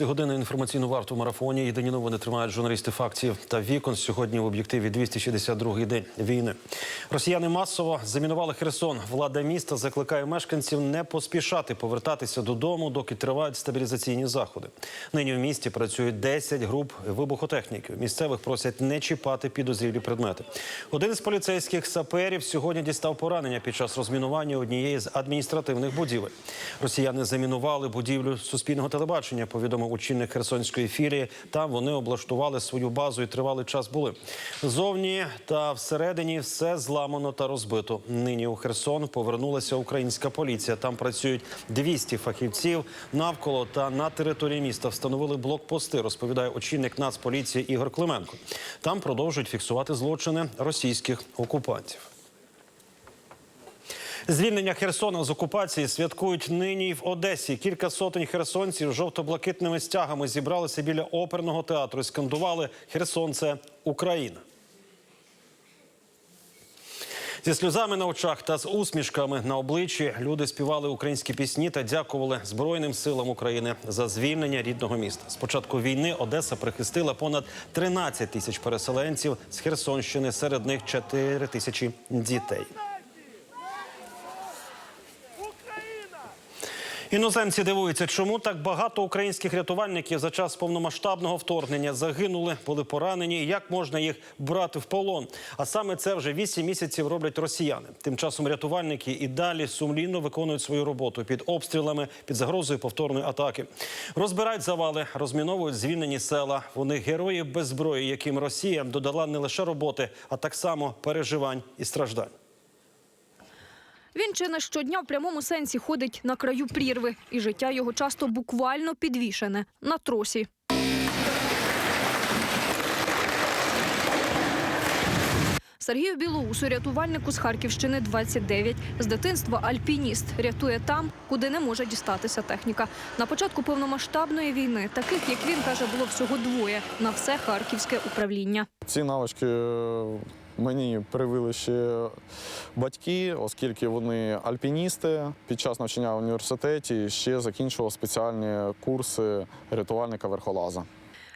Годину інформаційну варту в марафоні. Єдині новини тримають журналісти фактів та вікон. Сьогодні в об'єктиві 262-й день війни. Росіяни масово замінували Херсон. Влада міста закликає мешканців не поспішати повертатися додому, доки тривають стабілізаційні заходи. Нині в місті працюють 10 груп вибухотехніків. Місцевих просять не чіпати підозрілі предмети. Один з поліцейських саперів сьогодні дістав поранення під час розмінування однієї з адміністративних будівель. Росіяни замінували будівлю суспільного телебачення. Повідомив очільник Херсонської філії. Там вони облаштували свою базу і тривалий час були. Зовні та всередині все зламано та розбито. Нині у Херсон повернулася українська поліція. Там працюють 200 фахівців. Навколо та на території міста встановили блокпости. Розповідає очільник Нацполіції Ігор Клименко. Там продовжують фіксувати злочини російських окупантів. Звільнення Херсона з окупації святкують нині в Одесі. Кілька сотень херсонців жовто-блакитними стягами зібралися біля оперного театру і скандували Херсон це Україна. Зі сльозами на очах та з усмішками на обличчі люди співали українські пісні та дякували Збройним силам України за звільнення рідного міста. З початку війни Одеса прихистила понад 13 тисяч переселенців з Херсонщини. Серед них 4 тисячі дітей. Іноземці дивуються, чому так багато українських рятувальників за час повномасштабного вторгнення загинули, були поранені. і Як можна їх брати в полон? А саме це вже вісім місяців роблять росіяни. Тим часом рятувальники і далі сумлінно виконують свою роботу під обстрілами, під загрозою повторної атаки. Розбирають завали, розміновують звільнені села. Вони герої без зброї, яким Росія додала не лише роботи, а так само переживань і страждань. Він чи не щодня в прямому сенсі ходить на краю прірви, і життя його часто буквально підвішене на тросі. Сергію Білоусу, рятувальнику з Харківщини 29. З дитинства альпініст рятує там, куди не може дістатися техніка. На початку повномасштабної війни таких, як він каже, було всього двоє на все харківське управління. Ці навички е, мені привили ще батьки, оскільки вони альпіністи. Під час навчання в університеті ще закінчував спеціальні курси рятувальника верхолаза.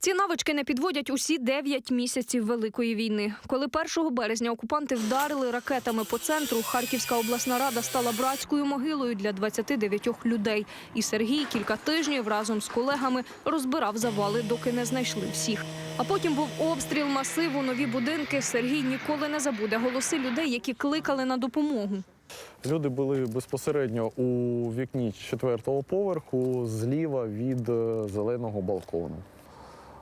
Ці навички не підводять усі 9 місяців великої війни. Коли 1 березня окупанти вдарили ракетами по центру, Харківська обласна рада стала братською могилою для 29 людей. І Сергій кілька тижнів разом з колегами розбирав завали, доки не знайшли всіх. А потім був обстріл масиву, нові будинки. Сергій ніколи не забуде голоси людей, які кликали на допомогу. Люди були безпосередньо у вікні четвертого поверху зліва від е, зеленого балкону.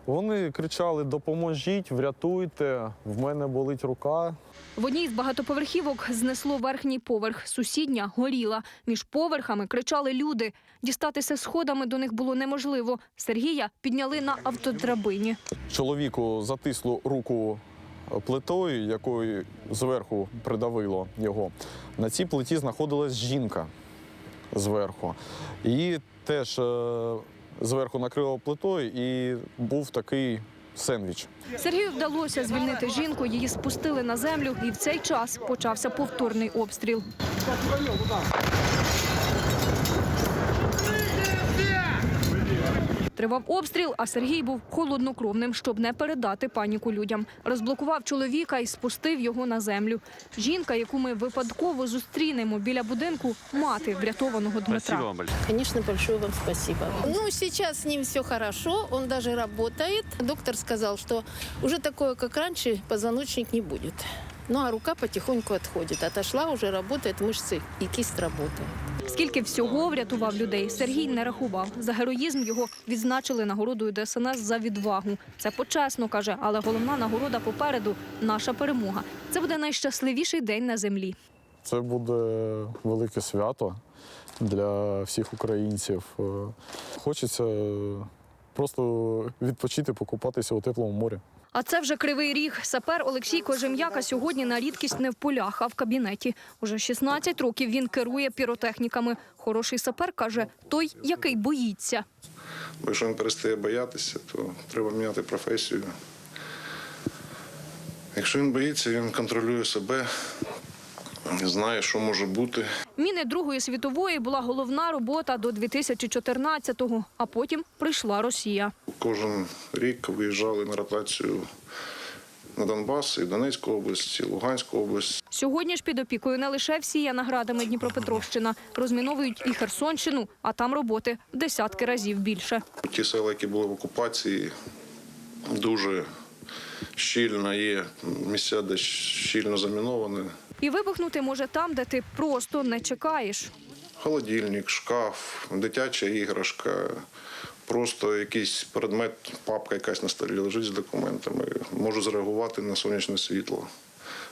Вони кричали: Допоможіть, врятуйте, в мене болить рука. В одній з багатоповерхівок знесло верхній поверх. Сусідня горіла. Між поверхами кричали люди. Дістатися сходами до них було неможливо. Сергія підняли на автодрабині. Чоловіку затисло руку плитою, якою зверху придавило його. На цій плиті знаходилась жінка зверху. Її теж е, зверху накрило плитою і був такий сендвіч. Сергію вдалося звільнити жінку. Її спустили на землю, і в цей час почався повторний обстріл. Тривав обстріл, а Сергій був холоднокровним, щоб не передати паніку людям. Розблокував чоловіка і спустив його на землю. Жінка, яку ми випадково зустрінемо біля будинку, мати врятованого Дмитра. Конечно, большое вам спасибо. Ну, сейчас с ним все хорошо, он даже работает. Доктор сказал, что уже такое, как раньше, позвоночник не будет. Ну, а рука потихоньку отходит. Отошла, уже работает мышцы и кисть работает. Скільки всього врятував людей, Сергій не рахував. За героїзм його відзначили нагородою ДСНС за відвагу. Це почесно каже, але головна нагорода попереду наша перемога. Це буде найщасливіший день на землі. Це буде велике свято для всіх українців. Е, Хочеться просто відпочити, покупатися у теплому морі. А це вже кривий ріг. Сапер Олексій Кожем'яка сьогодні на рідкість не в полях, а в кабінеті. Уже 16 років він керує піротехніками. Хороший сапер каже, той, який боїться. Бо якщо він перестає боятися, то треба міняти професію. Якщо він боїться, він контролює себе, знає, що може бути. Міни Другої світової була головна робота до 2014-го, а потім прийшла Росія. Кожен рік виїжджали на ротацію на Донбас, і Донецьку область, і Луганську область. Сьогодні ж під опікою не лише всіяна градами Дніпропетровщина, розміновують і Херсонщину, а там роботи в десятки разів більше. Ті села, які були в окупації, дуже щільно є місця, де щільно заміновані. І вибухнути може там, де ти просто не чекаєш. Холодильник, шкаф, дитяча іграшка, просто якийсь предмет, папка якась на столі лежить з документами. Можу зреагувати на сонячне світло.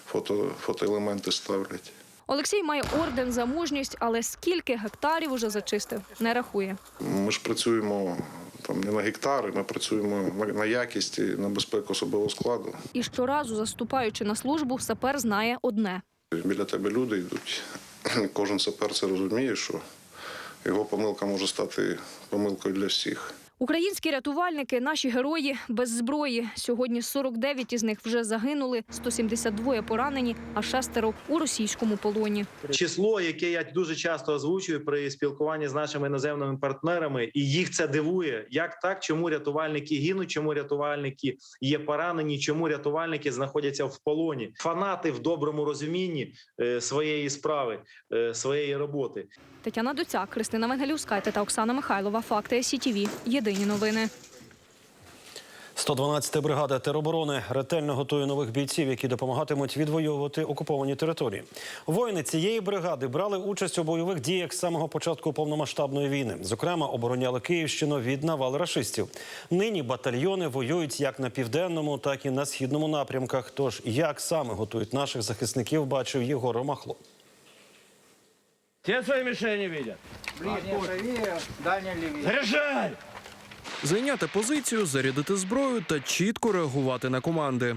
Фото, фотоелементи ставлять. Олексій має орден за мужність, але скільки гектарів уже зачистив, не рахує. Ми ж працюємо там не на гектари, ми працюємо на, на якість і на безпеку особового складу. І щоразу, заступаючи на службу, сапер знає одне. Біля тебе люди йдуть. Кожен сапер це розуміє, що його помилка може стати помилкою для всіх. Українські рятувальники, наші герої без зброї. Сьогодні 49 із них вже загинули, 172 поранені, а шестеро у російському полоні. число, яке я дуже часто озвучую при спілкуванні з нашими іноземними партнерами, і їх це дивує. Як так, чому рятувальники гинуть, чому рятувальники є поранені, чому рятувальники знаходяться в полоні? Фанати в доброму розумінні е, своєї справи, е, своєї роботи. Тетяна Доцяк, Христина Венгелюскайте та Оксана Михайлова. Факти СІТІВІ. Єдині новини. 112-та бригада тероборони ретельно готує нових бійців, які допомагатимуть відвоювати окуповані території. Воїни цієї бригади брали участь у бойових діях з самого початку повномасштабної війни. Зокрема, обороняли Київщину від навал рашистів. Нині батальйони воюють як на південному, так і на східному напрямках. Тож як саме готують наших захисників, бачив Єгор Ромахло. Все свои мишени видят. Заряжай! Зайняти позицію, зарядити зброю та чітко реагувати на команди.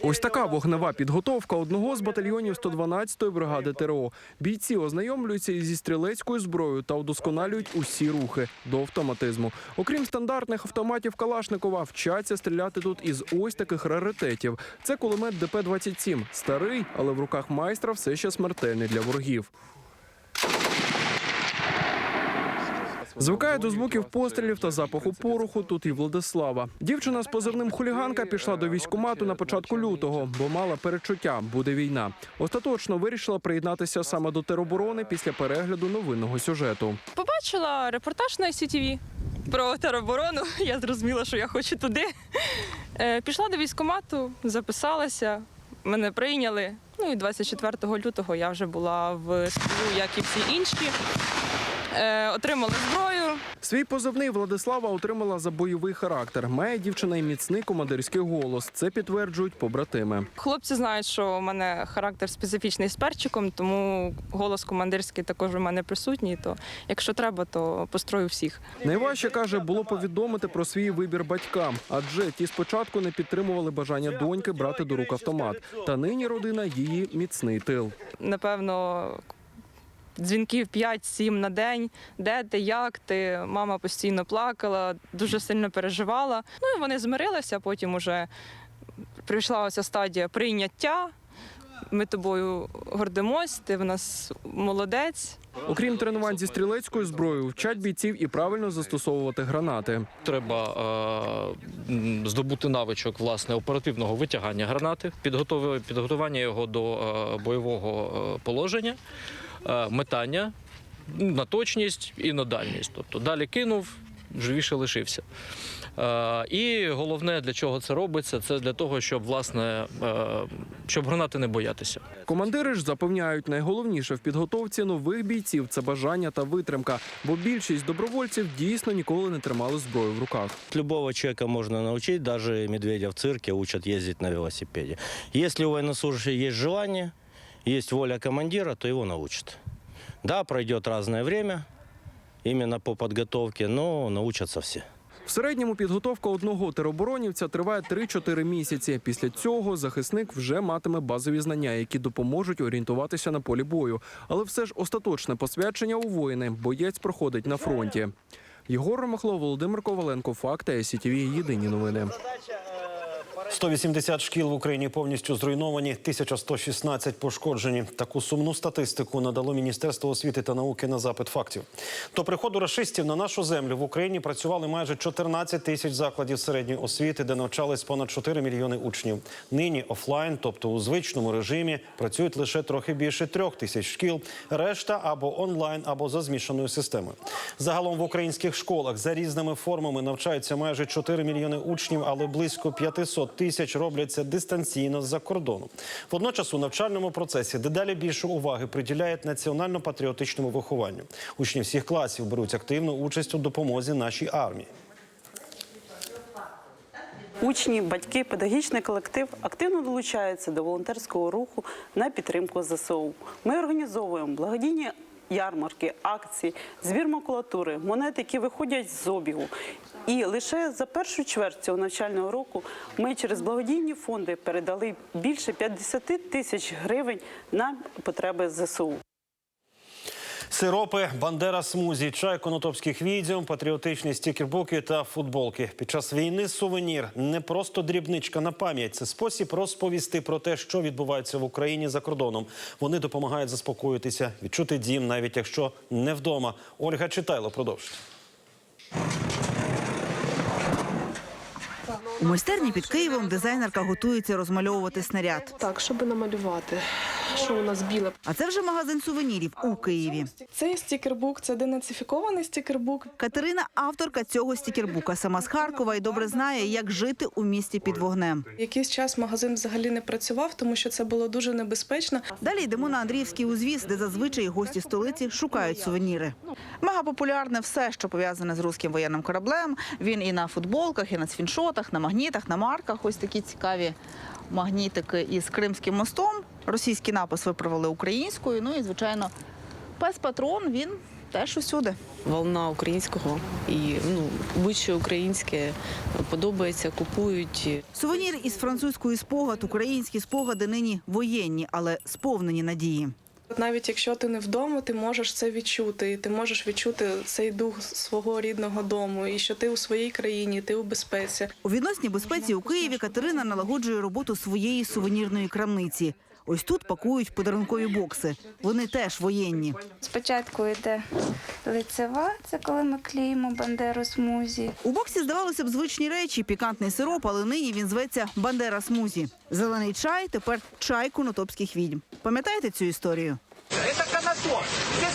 Ось така вогнева підготовка одного з батальйонів 112-ї бригади ТРО. Бійці ознайомлюються зі стрілецькою зброєю та удосконалюють усі рухи до автоматизму. Окрім стандартних автоматів Калашникова, вчаться стріляти тут із ось таких раритетів. Це кулемет ДП-27. Старий, але в руках майстра все ще смертельний для ворогів. Звикає до звуків пострілів та запаху пороху. Тут і Владислава. Дівчина з позивним хуліганка пішла до військкомату на початку лютого, бо мала перечуття, буде війна. Остаточно вирішила приєднатися саме до тероборони після перегляду новинного сюжету. Побачила репортаж на ICTV про тероборону. Я зрозуміла, що я хочу туди. Е, Пішла до військкомату, записалася, мене прийняли. Ну і 24 лютого я вже була в СПУ, як і всі інші. Е, Отримала зброю. Свій позивний Владислава отримала за бойовий характер. Має дівчина і міцний командирський голос. Це підтверджують побратими. Хлопці знають, що у мене характер специфічний з перчиком, тому голос командирський також у мене присутній. То якщо треба, то построю всіх. Найважче каже, було повідомити про свій вибір батькам, адже ті спочатку не підтримували бажання доньки брати до рук автомат. Та нині родина її міцний тил. напевно, дзвінків 5-7 на день. Де ти, як ти? Мама постійно плакала, дуже сильно переживала. Ну і вони змирилися, потім уже прийшла ось стадія прийняття. Ми тобою гордимось, ти в нас молодець. Окрім тренувань зі стрілецькою зброєю, вчать бійців і правильно застосовувати гранати. Треба е, здобути навичок власне оперативного витягання гранати, підготування його до е, бойового е, положення, метання на точність і на дальність. Тобто далі кинув, живіше лишився. Е, і головне, для чого це робиться, це для того, щоб власне е, щоб гранати не боятися. Командири ж запевняють, найголовніше в підготовці нових бійців це бажання та витримка, бо більшість добровольців дійсно ніколи не тримали зброю в руках. Любого человека можно научить, даже медведя в цирке учат ездить на велосипеде. Если у военнослужащего есть желание, есть воля командира, то его научат. Да, пройдет разное время именно по подготовке, но научатся все. В середньому підготовка одного тероборонівця триває 3-4 місяці. Після цього захисник вже матиме базові знання, які допоможуть орієнтуватися на полі бою. Але все ж остаточне посвячення у воїни боєць проходить на фронті. Єгор Ромахло, Володимир Коваленко, Факти, СІТВ, Єдині новини. 180 шкіл в Україні повністю зруйновані, 1116 пошкоджені. Таку сумну статистику надало Міністерство освіти та науки на запит фактів. До приходу рашистів на нашу землю в Україні працювали майже 14 тисяч закладів середньої освіти, де навчались понад 4 мільйони учнів. Нині офлайн, тобто у звичному режимі, працюють лише трохи більше трьох тисяч шкіл. Решта або онлайн, або за змішаною системою. Загалом в українських школах за різними формами навчаються майже 4 мільйони учнів, але близько 500 тисяч робляться дистанційно з-за кордону. Водночас у навчальному процесі дедалі більше уваги приділяють національно-патріотичному вихованню. Учні всіх класів беруть активну участь у допомозі нашій армії. Учні, батьки, педагогічний колектив активно долучаються до волонтерського руху на підтримку ЗСУ. Ми організовуємо благодійні ярмарки, акції, збір макулатури, монет, які виходять з обігу. І лише за першу чверть цього навчального року ми через благодійні фонди передали більше 50 тисяч гривень на потреби ЗСУ. Сиропи, бандера смузі, чай конотопських відьом, патріотичні стікербуки та футболки. Під час війни сувенір не просто дрібничка на пам'ять. Це спосіб розповісти про те, що відбувається в Україні за кордоном. Вони допомагають заспокоїтися, відчути дім, навіть якщо не вдома. Ольга Читайло продовжить. У майстерні під Києвом дизайнерка готується розмальовувати снаряд. Так, щоб намалювати, що у нас біле. А це вже магазин сувенірів у Києві. Це стікербук, це денацифікований стікербук. Катерина авторка цього стікербука. Сама з Харкова і добре знає, як жити у місті під вогнем. Якийсь час магазин взагалі не працював, тому що це було дуже небезпечно. Далі йдемо на Андріївський узвіз, де зазвичай гості столиці шукають сувеніри. Мега популярне все, що пов'язане з руським воєнним кораблем. Він і на футболках, і на свіншотах, на магнітах, на марках. Ось такі цікаві магнітики із Кримським мостом. Російський напис виправили українською. Ну і звичайно, пес патрон він теж усюди. волна українського і ну будь-що українське подобається, купують. Сувенір із французької спогад, українські спогади нині воєнні, але сповнені надії. Навіть якщо ти не вдома, ти можеш це відчути. І ти можеш відчути цей дух свого рідного дому, і що ти у своїй країні, ти у безпеці. У відносній безпеці у Києві Катерина налагоджує роботу своєї сувенірної крамниці. Ось тут пакують подарункові бокси. Вони теж воєнні. Спочатку йде лицева, це коли ми клеїмо бандеру смузі. У боксі здавалося б звичні речі, пікантний сироп, але нині він зветься Бандера смузі. Зелений чай тепер чай конотопських відьм. Пам'ятаєте цю історію? Це канатоп. Здесь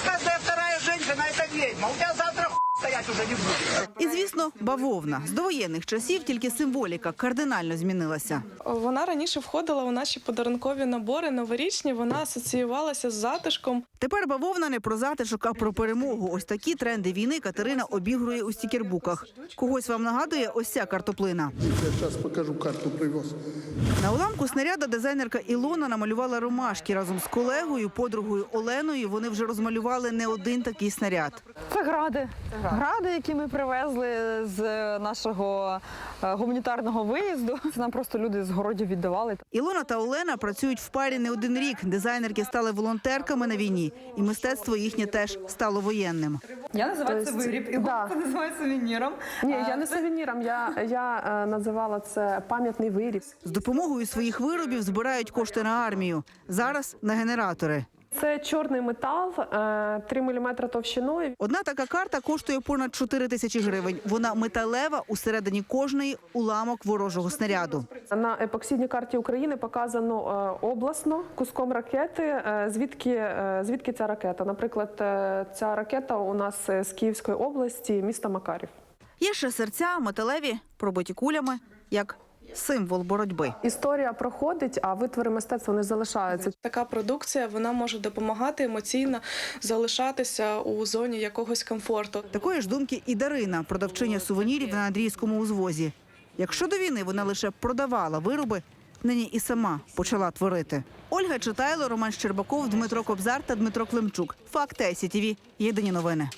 І звісно, бавовна з довоєнних часів тільки символіка кардинально змінилася. Вона раніше входила у наші подарункові набори новорічні. Вона асоціювалася з затишком. Тепер бавовна не про затишок, а про перемогу. Ось такі тренди війни Катерина обігрує у стікербуках. Когось вам нагадує ось ця картоплина. Я сейчас покажу карту привез. На уламку снаряда дизайнерка Ілона намалювала ромашки разом з колегою, подругою Оленою. Вони вже розмалювали не один такий снаряд. Це гради. Гради, які ми привезли з нашого е, гуманітарного виїзду. Це нам просто люди з городів віддавали. Ілона та Олена працюють в парі не один рік. Дизайнерки стали волонтерками на війні, і мистецтво їхнє теж стало воєнним. Я називаю це Тобто, виріб, і да. це називаю сувеніром. Ні, я не сувеніром. Я, я е, називала це пам'ятний виріб. З допомогою своїх виробів збирають кошти на армію. Зараз на генератори. Це чорний метал, 3 мм товщиною. Одна така карта коштує понад 4 тисячі гривень. Вона металева усередині кожної уламок ворожого снаряду. На епоксидній карті України показано е, обласно куском ракети. е, Звідки е, звідки ця ракета? Наприклад, е, ця ракета у нас е, з Київської області, міста Макарів. Є ще серця, металеві, пробиті кулями, як символ боротьби. Історія проходить, а витвори мистецтва не залишаються. Така продукція вона може допомагати емоційно залишатися у зоні якогось комфорту. Такої ж думки і Дарина, продавчиня сувенірів на Андрійському узвозі. Якщо до війни вона лише продавала вироби, нині і сама почала творити. Ольга Читайло, Роман Щербаков, Дмитро Кобзар та Дмитро Климчук. Факти СІТІВІ. Єдині новини.